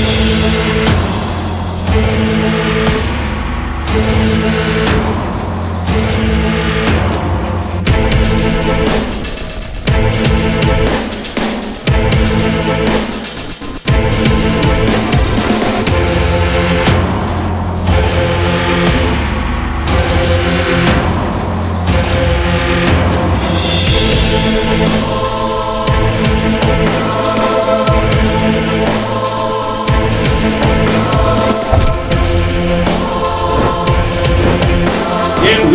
Thank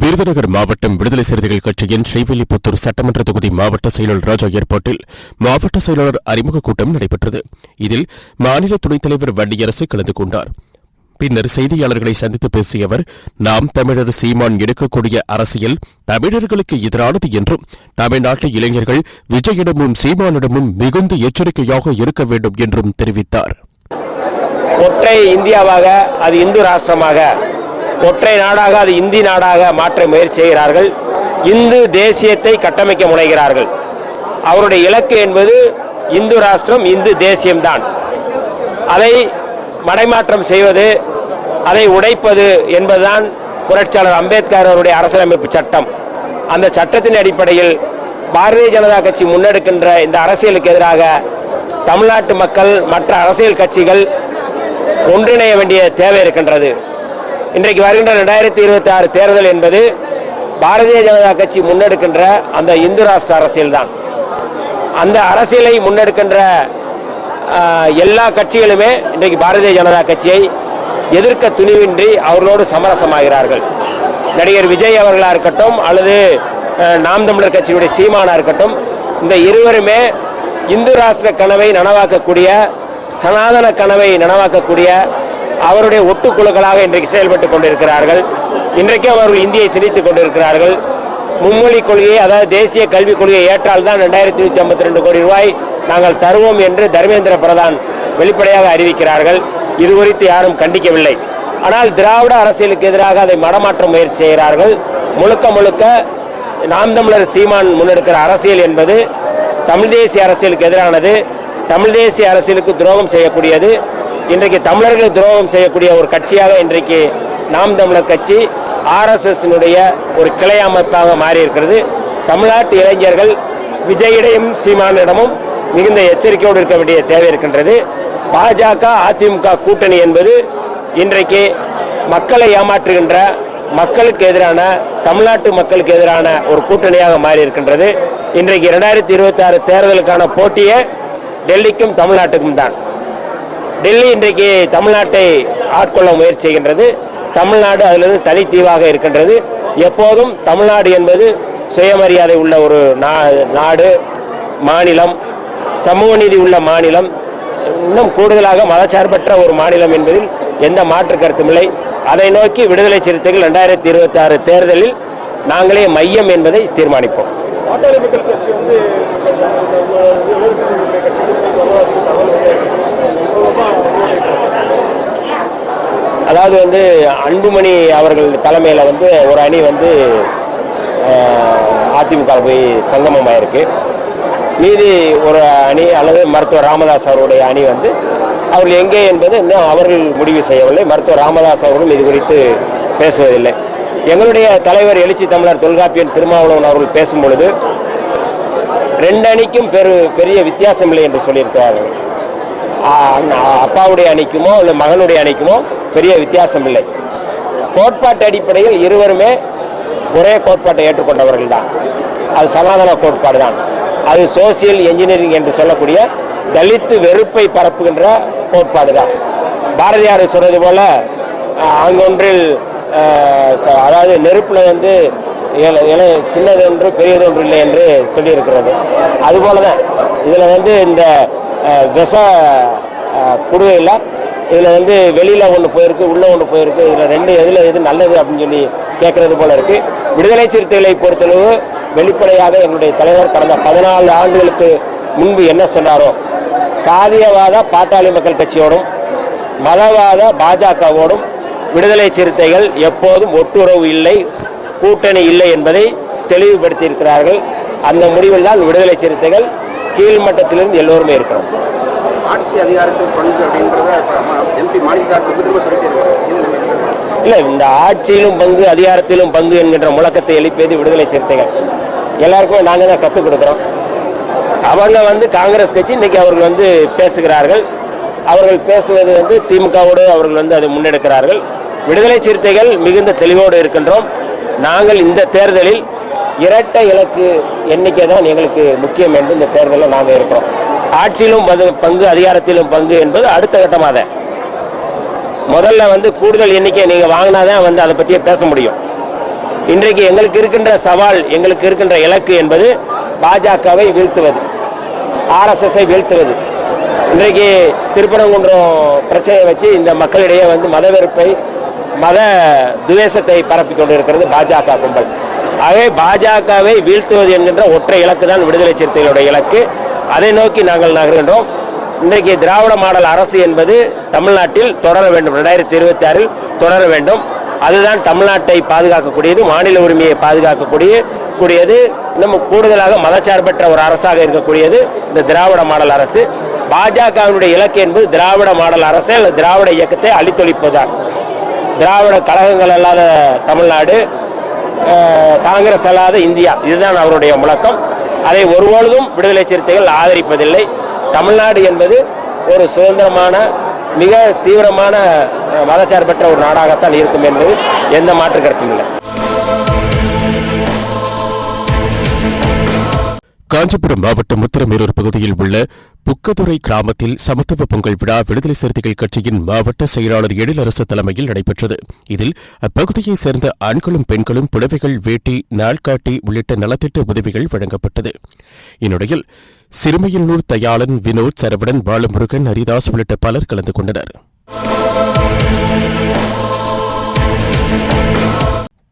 Virudhunagar மாவட்டம் விடுதலை சிறுத்தைகள் கட்சியின் ஸ்ரீவில்லிபுத்தூர் சட்டமன்ற தொகுதி மாவட்ட செயலாளர் ராஜா ஏற்பாட்டில் மாவட்ட செயலாளர் அறிமுக கூட்டம் நடைபெற்றது. இதில் மாநில துணைத் தலைவர் வன்னியரசு கலந்து கொண்டார். பின்னர் செய்தியாளர்களை சந்தித்து பேசிய அவர் நாம் தமிழர் சீமான் எடுக்கக்கூடிய அரசியல் தமிழர்களுக்கு எதிரானது என்றும் தமிழ்நாட்டு இளைஞர்கள் விஜயிடமும் சீமானிடமும் மிகுந்த எச்சரிக்கையாக இருக்க வேண்டும் என்றும் தெரிவித்தார். ஒற்றை இந்தியாவாக அது இந்து ராஷ்டிரமாக ஒற்றை நாடாக அது இந்தி நாடாக மாற்ற முயற்சி செய்கிறார்கள். இந்து தேசியத்தை கட்டமைக்க முனைகிறார்கள். அவருடைய இலக்கு என்பது இந்து ராஷ்டிரம் இந்து தேசியம்தான். அதை மடைமாற்றம் செய்வது அதை உடைப்பது என்பதுதான் புரட்சியாளர் அம்பேத்கர் அவருடைய அரசியலமைப்பு சட்டம். அந்த சட்டத்தின் அடிப்படையில் பாரதிய ஜனதா கட்சி முன்னெடுக்கின்ற இந்த அரசியலுக்கு எதிராக தமிழ்நாட்டு மக்கள் மற்ற அரசியல் கட்சிகள் ஒன்றிணைய வேண்டிய தேவை இருக்கின்றது. இன்றைக்கு வருகின்ற ரெண்டாயிரத்தி இருபத்தி ஆறு தேர்தல் என்பது பாரதிய ஜனதா கட்சி முன்னெடுக்கின்ற அந்த இந்து ராஷ்டிர அரசியல்தான் அந்த அரசியலை முன்னெடுக்கின்ற எல்லா கட்சிகளுமே இன்றைக்கு பாரதிய ஜனதா கட்சியை எதிர்க்க துணிவின்றி அவர்களோடு சமரசமாகிறார்கள். நடிகர் விஜய் அவர்களாக இருக்கட்டும் அல்லது நாம் தமிழர் கட்சியினுடைய சீமானா இருக்கட்டும் இந்த இருவருமே இந்து ராஷ்டிர கனவை நனவாக்கக்கூடிய சனாதன கனவை நனவாக்கக்கூடிய அவருடைய ஒட்டுக்குழுக்களாக இன்றைக்கு செயல்பட்டு கொண்டிருக்கிறார்கள். இன்றைக்கே அவர்கள் இந்தியை திணித்துக் கொண்டிருக்கிறார்கள். மும்மொழி கொள்கையை அதாவது தேசிய கல்விக் கொள்கையை ஏற்றால் தான் ரெண்டாயிரத்தி நூற்றி ஐம்பத்தி ரெண்டு கோடி ரூபாய் நாங்கள் தருவோம் என்று தர்மேந்திர பிரதான் வெளிப்படையாக அறிவிக்கிறார்கள். இது குறித்து யாரும் கண்டிக்கவில்லை. ஆனால் திராவிட அரசியலுக்கு எதிராக அதை மடமாற்ற முயற்சி செய்கிறார்கள். முழுக்க முழுக்க நாம் தமிழர் சீமான் முன்னெடுக்கிற அரசியல் என்பது தமிழ் தேசிய அரசியலுக்கு எதிரானது. தமிழ் தேசிய அரசியலுக்கு துரோகம் செய்யக்கூடியது. இன்றைக்கு தமிழர்களை துரோகம் செய்யக்கூடிய ஒரு கட்சியாக இன்றைக்கு நாம் தமிழர் கட்சி ஆர்எஸ்எஸ்னுடைய ஒரு கிளை அமைப்பாக மாறியிருக்கிறது. தமிழ்நாட்டு இளைஞர்கள் விஜயிடையும் சீமானிடமும் மிகுந்த எச்சரிக்கையோடு இருக்க வேண்டிய தேவை இருக்கின்றது. பாஜக அதிமுக கூட்டணி என்பது இன்றைக்கு மக்களை ஏமாற்றுகின்ற மக்களுக்கு எதிரான தமிழ்நாட்டு மக்களுக்கு எதிரான ஒரு கூட்டணியாக மாறி இருக்கின்றது இன்றைக்கு இரண்டாயிரத்தி இருபத்தி ஆறு தேர்தலுக்கான போட்டியே டெல்லிக்கும் தமிழ்நாட்டுக்கும் தான். டெல்லி இன்றைக்கு தமிழ்நாட்டை ஆட்கொள்ள முயற்சி செய்கின்றது. தமிழ்நாடு அதிலிருந்து தனித்தீவாக இருக்கின்றது. எப்போதும் தமிழ்நாடு என்பது சுயமரியாதை உள்ள ஒரு நா- நாடு மாநிலம் சமூக நீதி உள்ள மாநிலம் இன்னும் கூடுதலாக மதச்சார்பற்ற ஒரு மாநிலம் என்பதில் எந்த மாற்று கருத்துமில்லை அதை நோக்கி விடுதலை சிறுத்தைகள் ரெண்டாயிரத்தி இருபத்தி ஆறு தேர்தலில் நாங்களே மையம் என்பதை தீர்மானிப்போம். அதாவது வந்து அன்புமணி அவர்கள் தலைமையில் வந்து ஒரு அணி வந்து அதிமுக போய் சங்கமமாயிருக்கு. மீதி ஒரு அணி அல்லது மருத்துவர் ராமதாஸ் அவருடைய அணி வந்து அவர்கள் எங்கே என்பது இன்னும் அவர்கள் முடிவு செய்யவில்லை. மருத்துவர் ராமதாஸ் அவர்களும் இது குறித்து பேசுவதில்லை. எங்களுடைய தலைவர் எழுச்சி தமிழர் தொல்காப்பியன் திருமாவளவன் அவர்கள் பேசும் பொழுது ரெண்டு அணிக்கும் பெரு பெரிய வித்தியாசம் இல்லை என்று சொல்லியிருக்கிறார்கள். அப்பாவுடைய அணிக்குமோ இல்லை மகனுடைய அணிக்குமோ பெரிய வித்தியாசம் இல்லை கோட்பாட்டு அடிப்படையில் இருவருமே ஒரே கோட்பாட்டை ஏற்றுக்கொண்டவர்கள் தான் அது சனாதன கோட்பாடு தான் அது சோசியல் என்ஜினியரிங் என்று சொல்லக்கூடிய தலித்து வெறுப்பை பரப்புகின்ற கோட்பாடு தான் பாரதியார் சொல்றது போல அங்கொன்றில் அதாவது நெருப்பில் வந்து இல- இல- சின்னதொன்று பெரியதொன்று இல்லை என்று சொல்லியிருக்கிறது. அதுபோல தான் இதில் வந்து இந்த விஷ அஹ், இதில் வந்து வெளியில் ஒன்று போயிருக்கு உள்ளே ஒன்று போயிருக்கு. இதில் ரெண்டு எதில் எது நல்லது அப்படின்னு சொல்லி கேட்குறது போல இருக்குது விடுதலை சிறுத்தைகளை பொறுத்தளவு வெளிப்படையாக எங்களுடைய தலைவர் கடந்த பதினாலு ஆண்டுகளுக்கு முன்பு என்ன சொன்னாரோ சாதியவாத பாட்டாளி மக்கள் கட்சியோடும் மதவாத பாஜகவோடும் விடுதலை சிறுத்தைகள் எப்போதும் ஒட்டுறவு இல்லை கூட்டணி இல்லை என்பதை தெளிவுபடுத்தியிருக்கிறார்கள். அந்த முடிவில் தான் விடுதலை சிறுத்தைகள் கீழ்மட்டத்திலிருந்து எல்லோருமே இருக்கிறோம். ஆட்சி அதிகாரத்தில் பங்கு அப்படின்றத எம்பி மாணிக்கார் திரும்ப திரும்ப சொல்லிட்டே இருக்காரு இது நம்ம என்ன பண்ணலாம்? இல்லை இந்த ஆட்சியிலும் பங்கு அதிகாரத்திலும் பங்கு என்கின்ற முழக்கத்தை எழுப்பியது விடுதலை சிறுத்தைகள். எல்லாருக்குமே நாங்கள் தான் கற்றுக் கொடுக்குறோம். அவங்க வந்து காங்கிரஸ் கட்சி இன்னைக்கு அவர்கள் வந்து பேசுகிறார்கள். அவர்கள் பேசுவது வந்து திமுகவோடு அவர்கள் வந்து அதை முன்னெடுக்கிறார்கள். விடுதலை சிறுத்தைகள் மிகுந்த தெளிவோடு இருக்கின்றோம். நாங்கள் இந்த தேர்தலில் இரட்டை இலக்கு எண்ணிக்கை தான் எங்களுக்கு முக்கியம் என்று இந்த தேர்தலில் நாங்கள் இருக்கிறோம். ஆட்சியிலும் பங்கு- பங்கு அதிகாரத்திலும் பங்கு என்பது அடுத்த கட்டமாக. தான் முதல்ல வந்து கூடுதல் எண்ணிக்கை நீங்கள் வாங்கினாதான் வந்து அதை பற்றியே பேச முடியும். இன்றைக்கு எங்களுக்கு இருக்கின்ற சவால் எங்களுக்கு இருக்கின்ற இலக்கு என்பது பாஜகவை வீழ்த்துவது ஆர்எஸ்எஸ்ஐ வீழ்த்துவது. இன்றைக்கு திருப்பரங்குன்றம் பிரச்சனையை வச்சு இந்த மக்களிடையே வந்து மத வெறுப்பை மத துவேஷத்தை பரப்பிக் கொண்டிருக்கிறது பாஜக கும்பல். ஆகவே பாஜகவை வீழ்த்துவது என்கின்ற ஒற்றை இலக்கு தான் விடுதலை சிறுத்தைகளுடைய இலக்கு. அதை நோக்கி நாங்கள் நகர்கின்றோம். இன்றைக்கு திராவிட மாடல் அரசு என்பது தமிழ்நாட்டில் தொடர வேண்டும். ரெண்டாயிரத்தி இருபத்தி ஆறில் தொடர வேண்டும். அதுதான் தமிழ்நாட்டை பாதுகாக்கக்கூடியது மாநில உரிமையை பாதுகாக்கக்கூடிய கூடியது இன்னும் கூடுதலாக மதச்சார்பற்ற ஒரு அரசாக இருக்கக்கூடியது இந்த திராவிட மாடல் அரசு. பாஜகவினுடைய இலக்கு என்பது திராவிட மாடல் அரசு திராவிட இயக்கத்தை அழித்தொழிப்பதுதான். திராவிட கழகங்கள் அல்லாத தமிழ்நாடு காங்கிரஸ் அல்லாத இந்தியா. இதுதான் அவருடைய முழக்கம். அதை ஒருபொழுதும் விடுதலை சிறுத்தைகள் ஆதரிப்பதில்லை. தமிழ்நாடு என்பது ஒரு சுதந்திரமான மிக தீவிரமான மதச்சார்பற்ற ஒரு நாடாகத்தான் இருக்கும் என்பது எந்த மாற்று கருத்தும் இல்லை. காஞ்சிபுரம் மாவட்டம் முத்திரமேரூர் பகுதியில் உள்ள புக்கதுரை கிராமத்தில் சமத்துவ பொங்கல் விழா விடுதலை சிறுத்தைகள் கட்சியின் மாவட்ட செயலாளர் எழிலரசு தலைமையில் நடைபெற்றது. இதில் அப்பகுதியைச் சேர்ந்த ஆண்களும் பெண்களும் புடவைகள் வேட்டி நாள்காட்டி உள்ளிட்ட நலத்திட்ட உதவிகள் வழங்கப்பட்டது. இந்நிலையில் சிறுமையனூர் தயாளன் வினோத் சரவணன் பாலமுருகன் ஹரிதாஸ் உள்ளிட்ட பலர் கலந்து கொண்டனர்.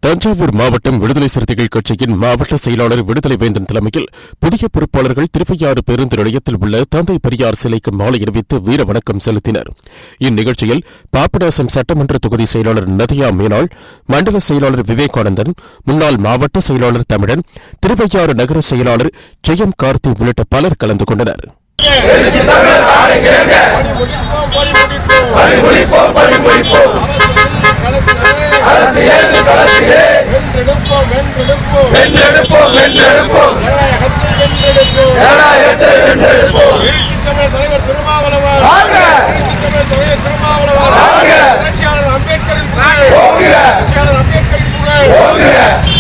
தஞ்சாவூர் மாவட்டம் விடுதலை சிறுத்தைகள் கட்சியின் மாவட்ட செயலாளர் விடுதலை வேந்தன் தலைமையில் புதிய பொறுப்பாளர்கள் திருவையாறு பேருந்து நிலையத்தில் உள்ள தந்தை பெரியார் சிலைக்கு மாலை அணிவித்து வீர வணக்கம் செலுத்தினர். இந்நிகழ்ச்சியில் பாப்படாசம் சட்டமன்ற தொகுதி செயலாளர் நதியா மேனாள் மண்டல செயலாளர் விவேகானந்தன் முன்னாள் மாவட்ட செயலாளர் தமிழன் திருவையாறு நகர செயலாளர் ஜெயம் கார்த்தி உள்ளிட்ட பலர் கலந்து கொண்டனர். தலைவர் திருமாவளவன் தலைவர் திருமாவளவன் புரட்சியாளர் அம்பேத்கரின் புகழ் புரட்சியாளர் அம்பேத்கரின் புகழ்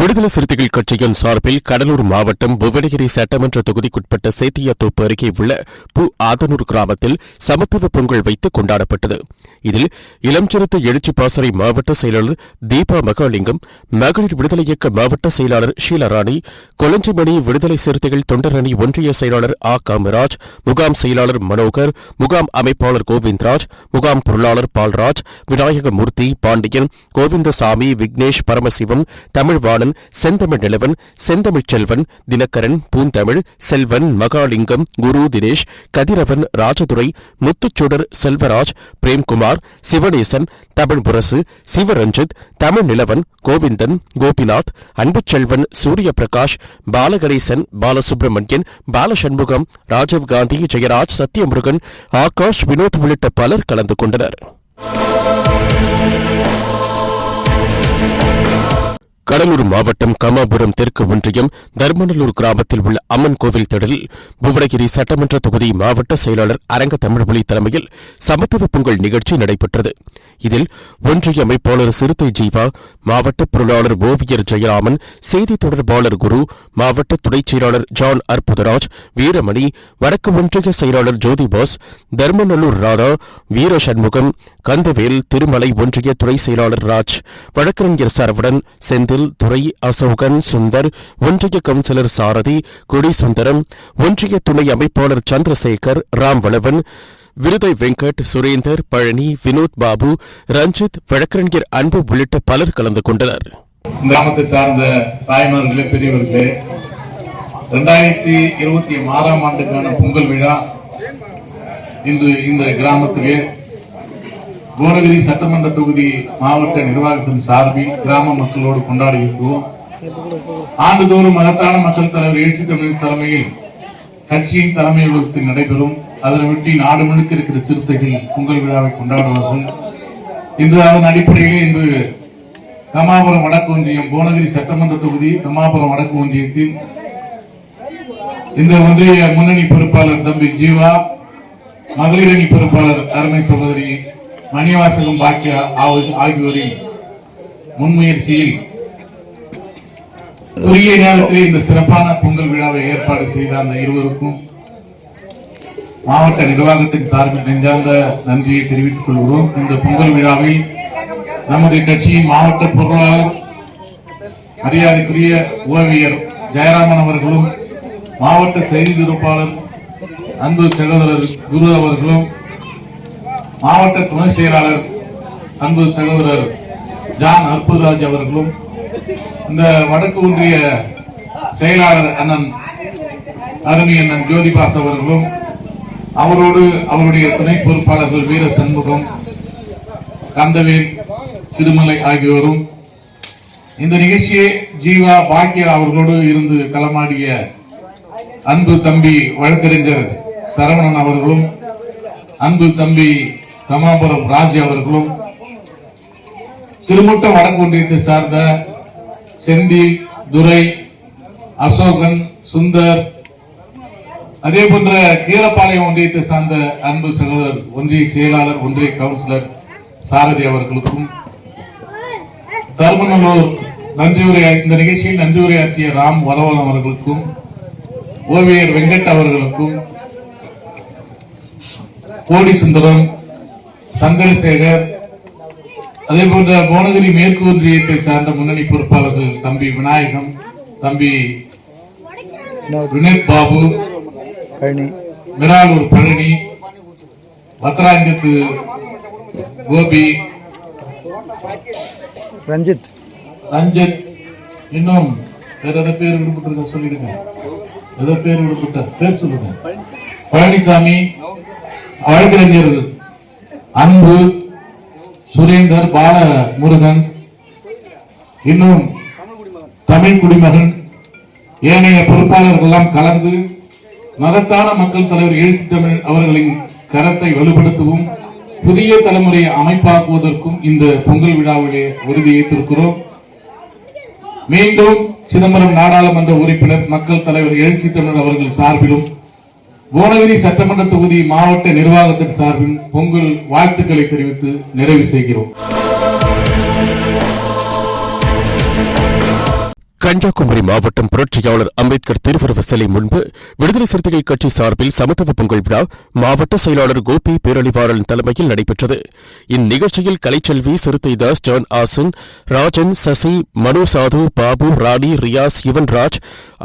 விடுதலை சிறுத்தைகள் கட்சியின் சார்பில் கடலூர் மாவட்டம் புவனகிரி சட்டமன்ற தொகுதிக்குட்பட்ட சேத்தியாத்தோப்பு அருகே உள்ள பு ஆதனூர் கிராமத்தில் சமத்துவ பொங்கல் வைத்து கொண்டாடப்பட்டது. இதில் இளம் சிறுத்தை எழுச்சி பாசறை மாவட்ட செயலாளர் தீபா மகாலிங்கம் மகளிர் விடுதலை இயக்க மாவட்ட செயலாளர் ஷீலாராணி கொளஞ்சிமணி விடுதலை சிறுத்தைகள் தொண்டரணி ஒன்றிய செயலாளர் ஆ. காமராஜ் முகாம் செயலாளர் மனோகர் முகாம் அமைப்பாளர் கோவிந்த்ராஜ் முகாம் பொருளாளர் பால்ராஜ் விநாயகமூர்த்தி பாண்டியன் கோவிந்தசாமி விக்னேஷ் பரமசிவம் தமிழ்வாணன் செந்தமிழ் நிலவன் செந்தமிழ்ச் செல்வன் தினகரன் பூந்தமிழ் செல்வன் மகாலிங்கம் குரு தினேஷ் கதிரவன் ராஜதுரை முத்துச்சுடர் செல்வராஜ் பிரேம்குமார் சிவனேசன் தமிழ்புரசு சிவரஞ்சித் தமிழ் நிலவன் கோவிந்தன் கோபிநாத் அன்புச்செல்வன் சூரிய பிரகாஷ் பாலகணேசன் பாலசுப்ரமணியன் பாலசண்முகம் ராஜீவ் காந்தி ஜெயராஜ் சத்யமுருகன் ஆகாஷ் வினோத் உள்ளிட்ட பலர் கலந்து கொண்டனர். கடலூர் மாவட்டம் கமாபுரம் தெற்கு ஒன்றியம் தர்மநல்லூர் கிராமத்தில் உள்ள அம்மன் கோவில் திடலில் புவனகிரி சட்டமன்ற தொகுதி மாவட்ட செயலாளர் அரங்க தமிழ்மொழி தலைமையில் சமத்துவ பொங்கல் நிகழ்ச்சி நடைபெற்றது. இதில் ஒன்றிய அமைப்பாளர் சிறுத்தை ஜீவா மாவட்ட பொருளாளர் ஓவியர் ஜெயராமன் செய்தி தொடர்பாளர் குரு மாவட்ட துணைச் செயலாளர் ஜான் அற்புதராஜ் வீரமணி வடக்கு ஒன்றிய செயலாளர் ஜோதிபாஸ் தர்மநல்லூர் ராதா வீர சண்முகம் கந்தவேல் திருமலை ஒன்றிய துணை செயலாளர் ராஜ் வழக்கறிஞர் சரவணன் செந்தில் பாசில் துறை அசோகன் சுந்தர் ஒன்றிய கவுன்சிலர் சாரதி கொடிசுந்தரம் ஒன்றிய துணை அமைப்பாளர் சந்திரசேகர் ராம்வளவன் விருதை வெங்கட் சுரேந்தர் பழனி வினோத் பாபு ரஞ்சித் வழக்கறிஞர் அன்பு உள்ளிட்ட பலர் கலந்து கொண்டனர். கிராமத்தை சார்ந்த தாய்மார்களே பெரியவர்களே இரண்டாயிரத்தி இருபத்தி ஆறாம் ஆண்டுக்கான பொங்கல் விழா இன்று இந்த கிராமத்திலே கோரகிரி சட்டமன்ற தொகுதி மாவட்ட நிர்வாகத்தின் சார்பில் கிராம மக்களோடு கொண்டாடி இருக்கிறோம். ஆண்டுதோறும் மகத்தான மக்கள் தலைவர் எழுச்சி தமிழ் தலைமையில் கட்சியின் தலைமை அலுவலகத்தில் நடைபெறும். அதனை விட்டு நாடு முழுக்க இருக்கிற சிறுத்தைகள் பொங்கல் விழாவை கொண்டாடுவார்கள். இன்று அதன் அடிப்படையில் இன்று கமாபுரம் வடக்கு ஒன்றியம் கோனகிரி சட்டமன்ற தொகுதி கமாபுரம் வடக்கு ஒன்றியத்தின் இந்த ஒன்றிய முன்னணி பொறுப்பாளர் தம்பி ஜீவா மகளிரணி பொறுப்பாளர் அருமை சகோதரி மணிவாசகம் பாக்கியா ஆகியோரின் முன்முயற்சியில் உரிய நேரத்தில் இந்த சிறப்பான பொங்கல் விழாவை ஏற்பாடு செய்த அந்த இருவருக்கும் மாவட்ட நிர்வாகத்தின் சார்பில் நெஞ்சார்ந்த நன்றியை தெரிவித்துக் கொள்கிறோம். இந்த பொங்கல் விழாவில் நமது கட்சியின் மாவட்ட பொருளாளர் மரியாதைக்குரிய ஓவியர் ஜெயராமன் அவர்களும் மாவட்ட செய்தி தொகுப்பாளர் அன்பு சகோதரர் குரு அவர்களும் மாவட்ட துணை செயலாளர் அன்பு சகோதரர் ஜான் அற்புதராஜ் அவர்களும் இந்த வடக்கு ஒன்றிய செயலாளர் அண்ணன் அருணி அண்ணன் ஜோதிபாஸ் அவர்களும் அவரோடு அவருடைய துணை பொறுப்பாளர்கள் வீர சண்முகம் கந்தவேல் திருமலை ஆகியோரும் இந்த நிகழ்ச்சியை ஜீவா பாக்யா அவர்களோடு இருந்து களமாடிய அன்பு தம்பி வழக்கறிஞர் சரவணன் அவர்களும் அன்பு தம்பி தமாபுரம் ராஜ் அவர்களும் திருமுட்டம் வடக்கு ஒன்றியத்தை சார்ந்த செந்தில் துரை அசோகன் சுந்தர் அதே போன்ற கீழப்பாளையம் ஒன்றியத்தை சார்ந்த அன்பு சகோதரர் ஒன்றிய செயலாளர் ஒன்றிய கவுன்சிலர் சாரதி அவர்களுக்கும் தர்மநல்லூர் நன்றி இந்த நிகழ்ச்சியில் நன்றி உரையாற்றிய ராம் வரவன் அவர்களுக்கும் ஓவியர் வெங்கட் அவர்களுக்கும் கோடி சுந்தரம் சந்திரசேகர் அதே போன்ற புவனகிரி மேற்கு ஒன்றியத்தை சார்ந்த முன்னணி பொறுப்பாளர்கள் தம்பி விநாயகம் தம்பி வினோத் பாபு மிராலூர் பழனி பத்ராங்கத்து கோபி ரஞ்சித். ரஞ்சித் இன்னும் வேற எதாவது பேர் விடுபட்டிருக்க சொல்லிடுங்க. ஏதோ பேர் விடுபட்ட பேர் சொல்லுங்க. பழனிசாமி வழக்கறிஞர் அன்பு சுரேந்தர் பால முருகன் இன்னும் தமிழ் குடிமகன் ஏனைய பொறுப்பாளர்கள் எல்லாம் கலந்து மகத்தான மக்கள் தலைவர் எழுத்து தமிழ் அவர்களின் கரத்தை வலுப்படுத்தவும் புதிய தலைமுறையை அமைப்பாக்குவதற்கும் இந்த பொங்கல் விழாவிலே உறுதியேற்றிருக்கிறோம் மீண்டும் சிதம்பரம் நாடாளுமன்ற உறுப்பினர் மக்கள் தலைவர் எழுச்சி தமிழர் அவர்கள் சார்பிலும் புவனகிரி சட்டமன்ற தொகுதி மாவட்ட நிர்வாகத்தின் சார்பில் பொங்கல் வாழ்த்துக்களை தெரிவித்து நிறைவு செய்கிறோம். கன்னியாகுமரி மாவட்டம் புரட்சியாளர் அம்பேத்கர் திருவுருவ சிலை முன்பு விடுதலை சிறுத்தைகள் கட்சி சார்பில் சமத்துவ பொங்கல் விழா மாவட்ட செயலாளர் கோபி பேரழிவாளன் தலைமையில் நடைபெற்றது. இந்நிகழ்ச்சியில் கலைச்செல்வி சிறுத்தை தாஸ் ஜான் ஆசன் ராஜன் சசி மனு சாது பாபு ராணி ரியாஸ் யுவன்ராஜ்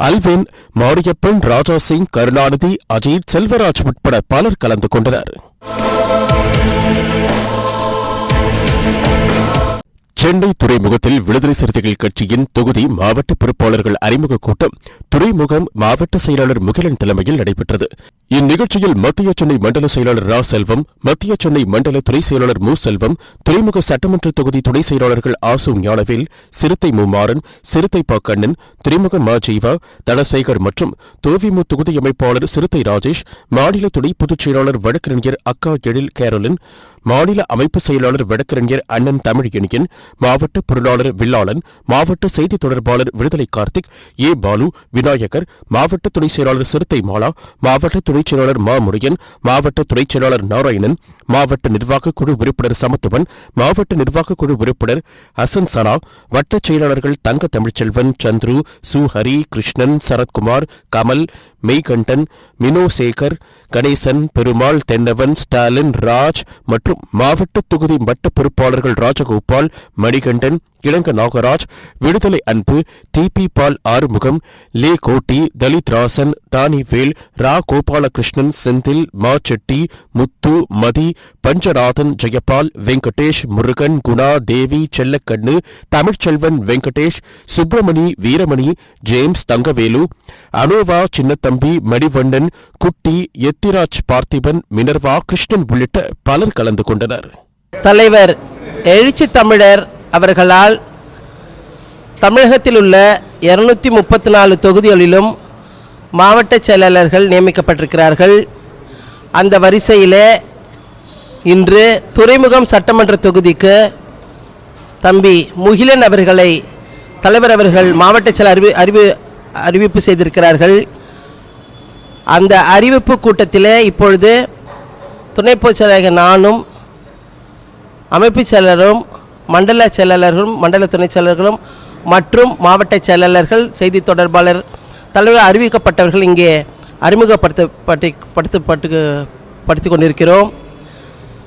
அல்வின் மாரியப்பன் ராஜா சிங் கருணாநிதி அஜித் செல்வராஜ் உட்பட பலர் கலந்து கொண்டனர். சென்னை துறைமுகத்தில் விடுதலை சிறுத்தைகள் கட்சியின் தொகுதி மாவட்ட பொறுப்பாளர்கள் அறிமுக கூட்டம் துறைமுகம் மாவட்ட செயலாளர் முகிலன் தலைமையில் நடைபெற்றது. இந்நிகழ்ச்சியில் மத்திய சென்னை மண்டல செயலாளர் ரா செல்வம் மத்திய சென்னை மண்டல துணை செயலாளர் மு செல்வம் துறைமுக சட்டமன்ற தொகுதி துணை செயலாளர்கள் ஆசு ஞானவேல் சிறுத்தை முமாறன் சிறுத்தை பா கண்ணன் துறைமுக மா ஜீவா தனசேகர் மற்றும் தோவிமு தொகுதி அமைப்பாளர் சிறுத்தை ராஜேஷ் மாநில துணை பொதுச் செயலாளர் வழக்கறிஞர் அக்கா எழில் கேரலின் மாநில அமைப்பு செயலாளர் வழக்கறிஞர் அண்ணன் தமிழ் தமிழியனியன் மாவட்ட பொருளாளர் வில்லாளன் மாவட்ட செய்தி தொடர்பாளர் விடுதலை கார்த்திக் ஏ பாலு விநாயகர் மாவட்ட துணை செயலாளர் சிறுத்தை மாலா மாவட்ட துணைச் செயலாளர் மா முருகன் மாவட்ட துணைச் செயலாளர் நாராயணன் மாவட்ட நிர்வாகக் குழு உறுப்பினர் சமத்துவன் மாவட்ட நிர்வாகக் குழு உறுப்பினர் ஹசன் சனா வட்டச் செயலாளர்கள் தங்க தமிழ்ச்செல்வன் சந்துரு சுஹரி கிருஷ்ணன் சரத்குமார் கமல் மெய்கண்டன் மினோ சேகர் கணேசன் பெருமாள் தென்னவன் ஸ்டாலின் ராஜ் மற்றும் மாவட்ட தொகுதி மட்ட பொறுப்பாளர்கள் Rajagopal Manikandan இளங்க Nagaraj Viduthalai Anbu T P Paul Arumugam லே கோட்டி தலித் ராசன் தானிவேல் ரா கோபாலகிருஷ்ணன் செந்தில் மா செட்டி முத்து மதி பஞ்சநாதன் ஜெயபால் வெங்கடேஷ் முருகன் குணா தேவி செல்லக்கண்ணு தமிழ்ச்செல்வன் வெங்கடேஷ் சுப்பிரமணி வீரமணி ஜேம்ஸ் தங்கவேலு அனோவா சின்னத்தம்பி மணிவண்ணன் குட்டி எத்திராஜ் பார்த்திபன் மினர்வா கிருஷ்ணன் உள்ளிட்ட பலர் கலந்து கொண்டனர். தலைவர் எழுச்சி தமிழர் அவர்களால் தமிழகத்தில் உள்ள இருநூத்தி முப்பத்தி நாலு தொகுதிகளிலும் மாவட்ட செயலாளர்கள் நியமிக்கப்பட்டிருக்கிறார்கள். அந்த வரிசையிலே இன்று துறைமுகம் சட்டமன்ற தொகுதிக்கு தம்பி முகிலன் அவர்களை தலைவர் அவர்கள் மாவட்ட செயல் அறிவி அறிவி அறிவிப்பு செய்திருக்கிறார்கள். அந்த அறிவிப்பு கூட்டத்திலே இப்பொழுது துணை பொதுச் செயலாளர் நானும் அமைப்பு செயலரும் மண்டல செயலாளர்களும் மண்டல துணைச் செயலர்களும் மற்றும் மாவட்ட செயலாளர்கள் செய்தி தொடர்பாளர் தலைவர் அறிவிக்கப்பட்டவர்கள் இங்கே அறிமுகப்படுத்தப்பட்டு படுத்தப்பட்டு படுத்திக் கொண்டிருக்கிறோம்.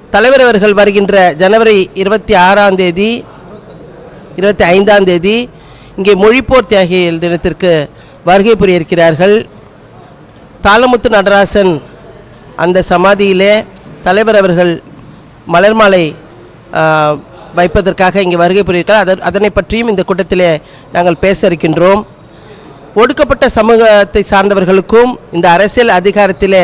தலைவர் அவர்கள் வருகின்ற ஜனவரி இருபத்தி ஆறாம் தேதி இருபத்தி ஐந்தாம் தேதி இங்கே மொழிப்போர் தியாகிகள் தினத்திற்கு வருகை புரிய இருக்கிறார்கள் தாளமுத்து நடராசன் அந்த சமாதியிலே தலைவர் அவர்கள் மலர்மாலை வைப்பதற்காக இங்கே வருகை புரியிருக்கிறார் அதன் அதனை பற்றியும் இந்த கூட்டத்திலே நாங்கள் பேச இருக்கின்றோம். ஒடுக்கப்பட்ட சமூகத்தை சார்ந்தவர்களுக்கும் இந்த அரசியல் அதிகாரத்திலே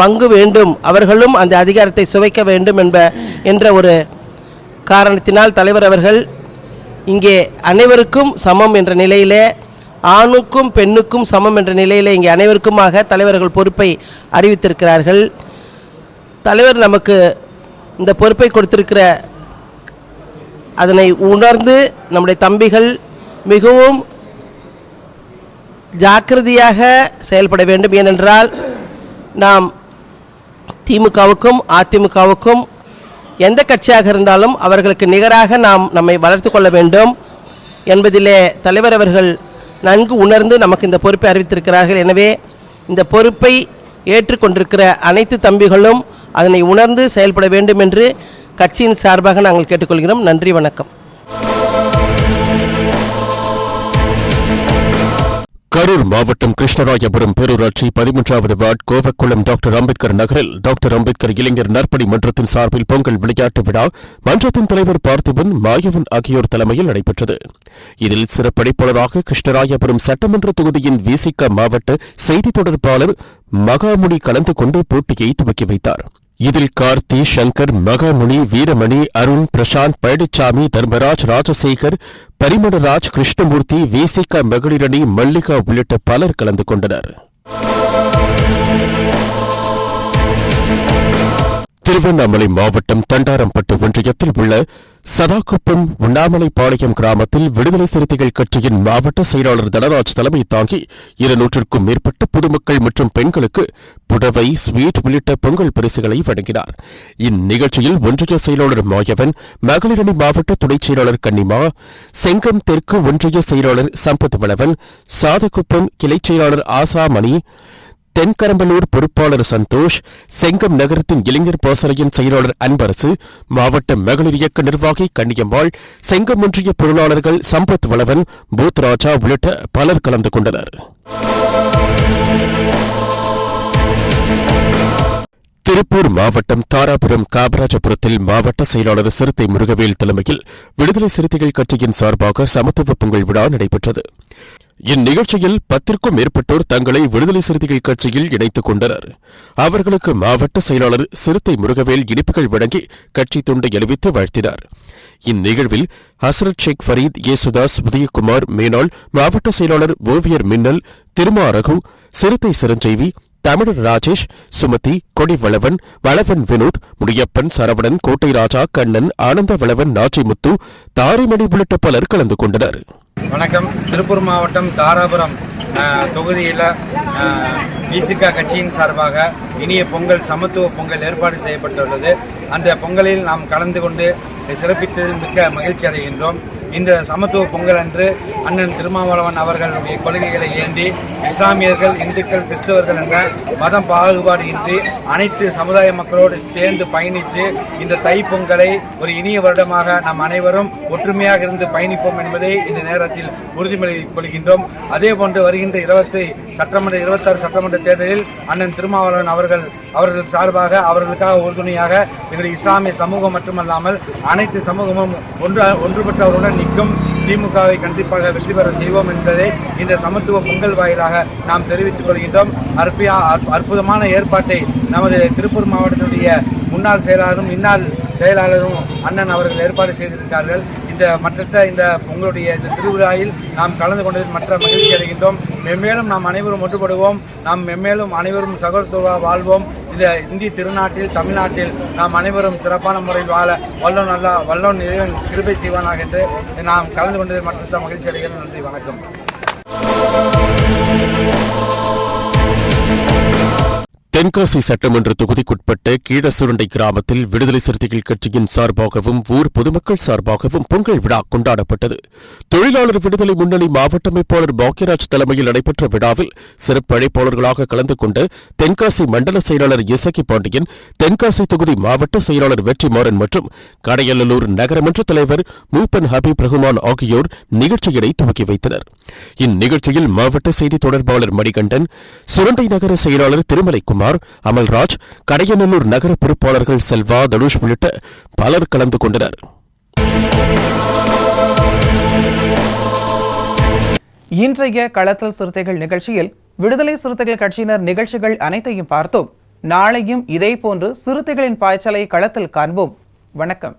பங்கு வேண்டும். அவர்களும் அந்த அதிகாரத்தை சுவைக்க வேண்டும் என்ப என்ற ஒரு காரணத்தினால் தலைவர் அவர்கள் இங்கே அனைவருக்கும் சமம் என்ற நிலையிலே ஆணுக்கும் பெண்ணுக்கும் சமம் என்ற நிலையிலே இங்கே அனைவருக்குமாக தலைவர்கள் பொறுப்பை அறிவித்திருக்கிறார்கள். தலைவர் நமக்கு இந்த பொறுப்பை கொடுத்திருக்கிற அதனை உணர்ந்து நம்முடைய தம்பிகள் மிகவும் ஜாக்கிரதையாக செயல்பட வேண்டும். ஏனென்றால் நாம் திமுகவுக்கும் அதிமுகவுக்கும் எந்த கட்சியாக இருந்தாலும் அவர்களுக்கு நிகராக நாம் நம்மை வளர்த்து கொள்ள வேண்டும். என்பதிலே தலைவர் அவர்கள் நன்கு உணர்ந்து நமக்கு இந்த பொறுப்பை அறிவித்திருக்கிறார்கள். எனவே இந்த பொறுப்பை ஏற்றுக்கொண்டிருக்கிற அனைத்து தம்பிகளும் அதனை உணர்ந்து செயல்பட வேண்டும் என்று கட்சியின் சார்பாக நாங்கள் கேட்டுக்கொள்கிறோம். நன்றி வணக்கம். கரூர் மாவட்டம் கிருஷ்ணராயபுரம் பேரூராட்சி பதிமூன்றாவது வார்டு கோவக்குளம் டாக்டர் அம்பேத்கர் நகரில் டாக்டர் அம்பேத்கர் இளைஞர் நற்பணி மன்றத்தின் சார்பில் பொங்கல் விளையாட்டு விழா மன்றத்தின் தலைவர் பார்த்திபன் மாயவன் ஆகியோர் தலைமையில் நடைபெற்றது. இதில் சிறப்படைப்பாளராக கிருஷ்ணராயபுரம் சட்டமன்ற தொகுதியின் விசிக மாவட்ட செய்தி தொடர்பாளர் மகாமுனி கலந்து கொண்டு போட்டியை துவக்கி வைத்தார். இதில் கார்த்தி சங்கர் மகாமுனி வீரமணி அருண் பிரசாந்த் பழனிசாமி தர்மராஜ் ராஜசேகர் பரிமளராஜ் கிருஷ்ணமூர்த்தி விசிக மகளிரணி மல்லிகா உள்ளிட்ட பலர் கலந்து கொண்டனர். திருவண்ணாமலை மாவட்டம் தண்டாரம்பட்டு ஒன்றியத்தில் உள்ள சதாகுப்பம் உண்ணாமலைப்பாளையம் கிராமத்தில் விடுதலை சிறுத்தைகள் கட்சியின் மாவட்ட செயலாளர் தனராஜ் தலைமை தாங்கி இருநூற்றுக்கும் மேற்பட்ட பொதுமக்கள் மற்றும் பெண்களுக்கு புடவை ஸ்வீட் உள்ளிட்ட பொங்கல் பரிசுகளை வழங்கினார். இந்நிகழ்ச்சியில் ஒன்றிய செயலாளர் மாயவன் மகளிரணி மாவட்ட துணைச் செயலாளர் கன்னிமா செங்கம் தெற்கு ஒன்றிய செயலாளர் சம்பத் வளவன் சாதக்குப்பம் கிளைச் செயலாளர் ஆசாமணி தென்கரம்பலூர் பொறுப்பாளர் சந்தோஷ் செங்கம் நகரத்தின் இளைஞர் பாசறையின் செயலாளர் அன்பரசு மாவட்ட மகளிர் இயக்க நிர்வாகி கண்ணியம்மாள் செங்கம் ஒன்றிய பொருளாளர்கள் சம்பத் வளவன் பூத் ராஜா உள்ளிட்ட பலர் கலந்து கொண்டனர். திருப்பூர் மாவட்டம் தாராபுரம் காமராஜபுரத்தில் மாவட்ட செயலாளர் சிறுத்தை முருகவேல் தலைமையில் விடுதலை சிறுத்தைகள் கட்சியின் சார்பாக சமத்துவ பொங்கல் விழா நடைபெற்றது. இந்நிகழ்ச்சியில் பத்திற்கும் மேற்பட்டோர் தங்களை விடுதலை சிறுத்தைகள் கட்சியில் இணைத்துக் கொண்டனர். அவர்களுக்கு மாவட்ட செயலாளர் சிறுத்தை முருகவேல் இனிப்புகள் வழங்கி கட்சி துண்டை அறிவித்து வாழ்த்தினார். இந்நிகழ்வில் ஹசரத் ஷேக் ஃபரீத் யேசுதாஸ் உதயகுமார் மேனாள் மாவட்ட செயலாளர் ஓவியர் மின்னல் திருமா ரகு சிறுத்தை சிரஞ்சீவி தமிழர் ராஜேஷ் சுமதி கொடிவளவன் வளவன் வினோத் முடியப்பன் சரவணன் கோட்டை ராஜா கண்ணன் ஆனந்த வளவன் நாச்சிமுத்து தாரிமணி உள்ளிட்ட பலர் கலந்து கொண்டனர். வணக்கம். திருப்பூர் மாவட்டம் தாராபுரம் தொகுதியில் விசிகா கட்சியின் சார்பாக இனிய பொங்கல் சமத்துவ பொங்கல் ஏற்பாடு செய்யப்பட்டுள்ளது. அந்த பொங்கலில் நாம் கலந்து கொண்டு சிறப்பித்ததில் மிக்க மகிழ்ச்சி அடைகின்றோம். இந்த சமத்துவ பொங்கல் அன்று அண்ணன் திருமாவளவன் அவர்களுடைய கொள்கைகளை ஏந்தி இஸ்லாமியர்கள் இந்துக்கள் கிறிஸ்தவர்கள் என்ற மதம் பாகுபாடு இன்றி அனைத்து சமுதாய மக்களோடு சேர்ந்து பயணித்து இந்த தை பொங்கலை ஒரு இனிய வருடமாக நாம் அனைவரும் ஒற்றுமையாக இருந்து பயணிப்போம் என்பதை இந்த நேரத்தில் உறுதிமொழி கொள்கின்றோம். அதே போன்று வருகின்ற இருபத்தி சட்டமன்ற இருபத்தாறு சட்டமன்ற தேர்தலில் அண்ணன் திருமாவளவன் அவர்கள் அவர்கள் சார்பாக அவர்களுக்காக உறுதுணையாக எங்களுடைய இஸ்லாமிய சமூகம் மட்டுமல்லாமல் அனைத்து சமூகமும் ஒன்று ஒன்றுபட்டவருடன் நிற்கும். திமுகவை கண்டிப்பாக வெற்றி பெற செய்வோம் என்பதை இந்த சமத்துவ பொங்கல் வாயிலாக நாம் தெரிவித்துக் கொள்கின்றோம். அற்பியா அற்புதமான ஏற்பாட்டை நமது திருப்பூர் மாவட்டத்தினுடைய முன்னாள் செயலாளரும் இந்நாள் செயலாளரும் அண்ணன் அவர்கள் ஏற்பாடு செய்திருக்கிறார்கள். இந்த மற்ற இந்த உங்களுடைய இந்த திருவிழாவில் நாம் கலந்து கொண்டதில் மற்ற மகிழ்ச்சி அடைகின்றோம். மென்மேலும் நாம் அனைவரும் ஒன்றுபடுவோம். நாம் மென்மேலும் அனைவரும் சகோதரத்துவ வாழ்வோம். இந்த இந்திய திருநாட்டில் தமிழ்நாட்டில் நாம் அனைவரும் சிறப்பான முறையில் வாழ வல்லோன் நல்லா வல்லோன் இறைவன் கிருபை செய்வானாக என்று நாம் கலந்து கொண்டது மற்ற மகிழ்ச்சி அடைகிறேன் நன்றி வணக்கம். தென்காசி சட்டமன்ற தொகுதிக்குட்பட்ட கீழசுருண்டை கிராமத்தில் விடுதலை சிறுத்தைகள் கட்சியின் சார்பாகவும் ஊர் பொதுமக்கள் சார்பாகவும் பொங்கல் விழா கொண்டாடப்பட்டது. தொழிலாளர் விடுதலை முன்னணி மாவட்ட அமைப்பாளர் பாக்யராஜ் தலைமையில் நடைபெற்ற விழாவில் சிறப்பு அழைப்பாளர்களாக கலந்து கொண்ட தென்காசி மண்டல செயலாளர் இசக்கி பாண்டியன் தென்காசி தொகுதி மாவட்ட செயலாளர் வெற்றிமாறன் மற்றும் கடையல்லூர் நகரமன்ற தலைவர் மூப்பன் ஹபீப் ரஹ்மான் ஆகியோர் நிகழ்ச்சியினை துவக்கி வைத்தனர். இந்நிகழ்ச்சியில் மாவட்ட செய்தி தொடர்பாளர் மணிகண்டன் சுரண்டை நகர செயலாளர் திருமலைக்குமார் அமல்ராஜ் கடையநல்லூர் நகர பொறுப்பாளர்கள் செல்வா தனுஷ் உள்ளிட்ட பலர் கலந்து கொண்டனர். இன்றைய களத்தல் சிறுத்தைகள் நிகழ்ச்சியில் விடுதலை சிறுத்தைகள் கட்சியினர் நிகழ்ச்சிகள் அனைத்தையும் பார்த்தோம். நாளையும் இதேபோன்று சிறுத்தைகளின் பாய்ச்சலை களத்தில் காண்போம். வணக்கம்.